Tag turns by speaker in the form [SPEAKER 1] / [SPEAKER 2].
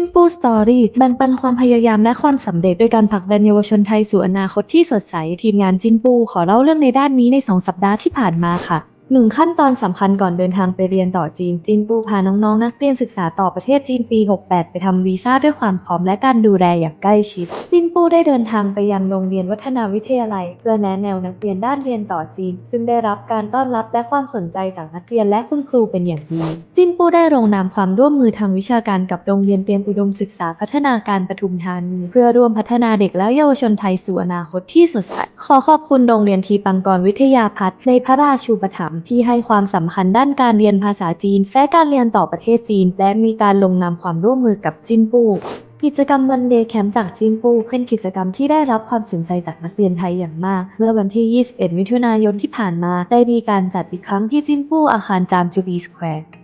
[SPEAKER 1] จินปูสตอรี่แบ่งปันความพยายามและความสำเร็จโดยการผลักดันเยาวชนไทยสู่อนาคตที่สดใส ทีมงานจินปูขอเล่าเรื่องในด้านนี้ใน 2 สัปดาห์ที่ผ่านมาค่ะ หนึ่งขั้นตอนสำคัญก่อนเดินทางไปเรียนต่อจีน จินปูพาน้องๆ นักเรียนศึกษาต่อประเทศจีนปี 68 ไปทำวีซ่าด้วยความพร้อมและการดูแลอย่างใกล้ชิด จินปูได้เดินทางไปยังโรงเรียนวัฒนาวิทยาลัย เพื่อแนะแนวนักเรียนด้านเรียนต่อจีน ซึ่งได้รับการต้อนรับและความสนใจจากนักเรียนและคุณครูเป็นอย่างดี จินปูได้ลงนามความร่วมมือทางวิชาการกับโรงเรียนเตรียมอุดมศึกษาพัฒนาการปทุมธานีเพื่อร่วมพัฒนาเด็กและเยาวชนไทยสู่อนาคตที่สดใสขอขอบคุณโรงเรียนทีปังกรวิทยาพัฒน์ในพระราชูปถัมภ์ที่ให้ความสำคัญด้านการเรียนภาษาจีนและการเรียนต่อประเทศจีน และมีการลงนามความร่วมมือกับจินปูกิจกรรมวันเดย์แคมป์จากจีนปูเป็นกิจกรรมที่ได้รับความสนใจจากนักเรียนไทยอย่างมาก เมื่อวันที่ 21 มิถุนายนที่ผ่านมา ได้มีการจัดอีกครั้งที่จินปูอาคารจามจูบีสแควร์